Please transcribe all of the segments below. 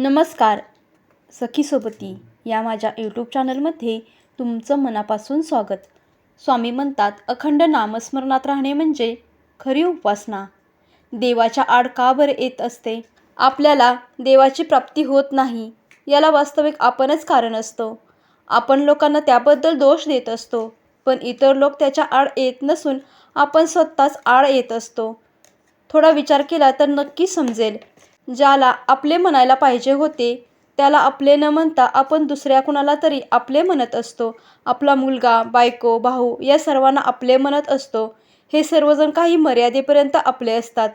नमस्कार. सखीसोबती या माझ्या यूट्यूब चॅनलमध्ये तुमचं मनापासून स्वागत. स्वामी म्हणतात अखंड नामस्मरणात राहणे म्हणजे खरी उपासना. देवाच्या आड का बरं येत असते? आपल्याला देवाची प्राप्ती होत नाही याला वास्तविक आपणच कारण असतो. आपण लोकांना त्याबद्दल दोष देत असतो पण इतर लोक त्याच्या आड येत नसून आपण स्वतःच आड येत असतो. थोडा विचार केला तर नक्की समजेल. ज्याला आपले म्हणायला पाहिजे होते त्याला आपले न म्हणता आपण दुसऱ्या कुणाला तरी आपले म्हणत असतो. आपला मुलगा बायको भाऊ या सर्वांना आपले म्हणत असतो. हे सर्वजण काही मर्यादेपर्यंत आपले असतात.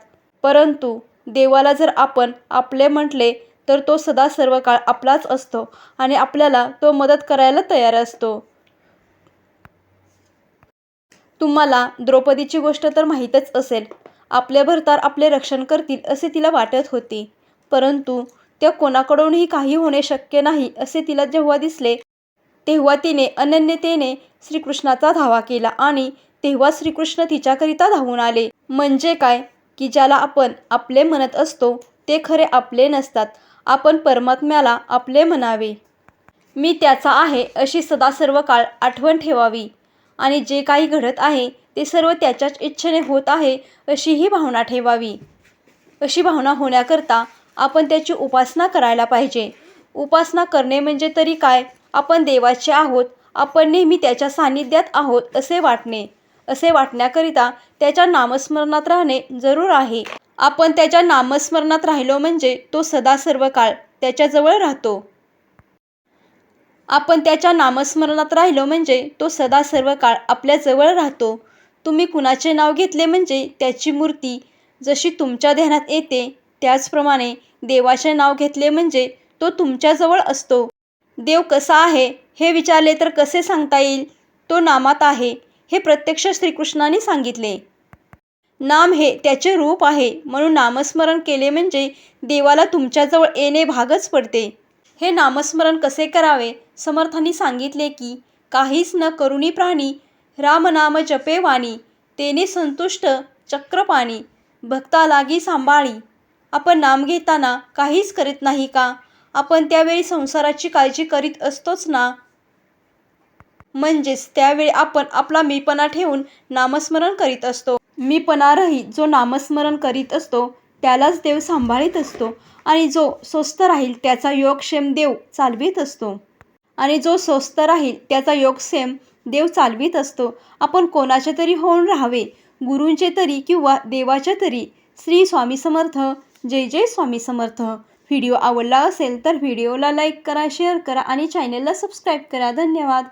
परंतु देवाला जर आपण आपले म्हटले तर तो सदा सर्व काळ आपलाच असतो आणि आपल्याला तो मदत करायला तयार असतो. तुम्हाला द्रौपदीची गोष्ट तर माहीतच असेल. आपले भरतार आपले रक्षण करतील असे तिला वाटत होते. परंतु त्या कोणाकडूनही काही होणे शक्य नाही असे तिला जेव्हा दिसले तेव्हा तिने अनन्यतेने श्रीकृष्णाचा धावा केला आणि तेव्हा श्रीकृष्ण तिच्याकरिता धावून आले. म्हणजे काय? की ज्याला आपण आपले म्हणत असतो ते खरे आपले नसतात. आपण परमात्म्याला आपले म्हणावे. मी त्याचा आहे अशी सदा सर्व काळ आठवण ठेवावी. आणि जे काही घडत आहे ते सर्व त्याच्याच इच्छेने होत आहे अशी ही भावना ठेवावी. अशी भावना होण्याकरता आपण त्याची उपासना करायला पाहिजे. उपासना करणे म्हणजे तरी काय? आपण देवाचे आहोत आपण नेहमी त्याच्या सान्निध्यात आहोत असे वाटणे. असे वाटण्याकरिता त्याच्या नामस्मरणात राहणे जरूर आहे. आपण त्याच्या नामस्मरणात राहिलो म्हणजे तो सदा सर्व काळ त्याच्याजवळ राहतो. आपण त्याच्या नामस्मरणात राहिलो म्हणजे तो सदा सर्व काळ आपल्याजवळ राहतो. तुम्ही कुणाचे नाव घेतले म्हणजे त्याची मूर्ती जशी तुमच्या ध्यानात येते त्याचप्रमाणे देवाचे नाव घेतले म्हणजे तो तुमच्याजवळ असतो. देव कसा आहे हे विचारले तर कसे सांगता येईल? तो नामात आहे हे प्रत्यक्ष श्रीकृष्णाने सांगितले. नाम हे त्याचे रूप आहे म्हणून नामस्मरण केले म्हणजे देवाला तुमच्याजवळ येणे भागच पडते. हे नामस्मरण कसे करावे? समर्थांनी सांगितले की काहीच न करुणी प्राणी रामनाम जपे वाणी तेने संतुष्ट चक्रपाणी भक्ता लागी सांभाळी. आपण नाम घेताना काहीच करीत नाही का? आपण त्यावेळी संसाराची काळजी करीत असतोच ना? म्हणजेच त्यावेळी आपण आपला मीपणा ठेवून नामस्मरण करीत असतो. मीपणारही जो नामस्मरण करीत असतो त्यालाच देव सांभाळीत असतो आणि जो स्वस्थ राहील त्याचा योगक्षेम देव चालवीत असतो. आणि जो स्वस्थ राहील त्याचा योगक्षेम देव चालवीत असतो. आपण कोणाचे तरी होऊन राहावे. गुरूंचे तरी किंवा देवाचे तरी. श्री स्वामी समर्थ. जय जय स्वामी समर्थ. व्हिडिओ आवडला असेल तर व्हिडिओला लाईक करा शेअर करा आणि चॅनेलला सबस्क्राईब करा. धन्यवाद.